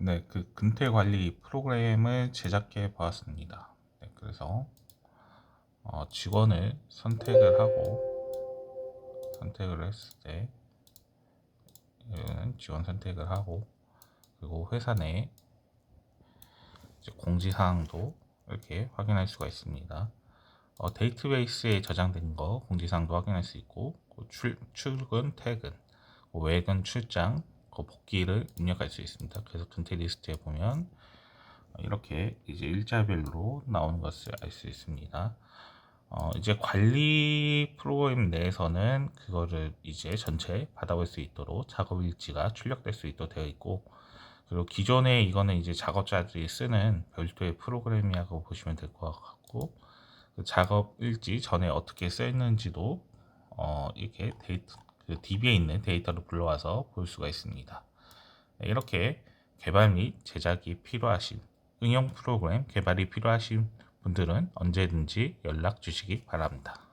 네, 그 근태 관리 프로그램을 제작해 보았습니다. 네, 그래서 어, 직원을 선택을 하고 선택을 했을 때 직원 선택을 하고 그리고 회사 내 공지사항도 이렇게 확인할 수가 있습니다. 어, 데이터베이스에 저장된 거 공지사항도 확인할 수 있고 그 출, 출근, 퇴근, 그 외근, 출장, 그 복귀를 입력할 수 있습니다. 그래서 근태 리스트에 보면 이렇게 이제 일자별로 나오는 것을 알 수 있습니다. 어, 이제 관리 프로그램 내에서는 그거를 이제 전체 받아볼 수 있도록 작업 일지가 출력될 수 있도록 되어 있고 그리고 기존에 이거는 이제 작업자들이 쓰는 별도의 프로그램이라고 보시면 될 것 같고 그 작업 일지 전에 어떻게 쓰였는지도 어, 이렇게 데이터 그 DB에 있는 데이터를 불러와서 볼 수가 있습니다. 네, 이렇게 개발 및 제작이 필요하신 응용 프로그램 개발이 필요하신 분들은 언제든지 연락 주시기 바랍니다.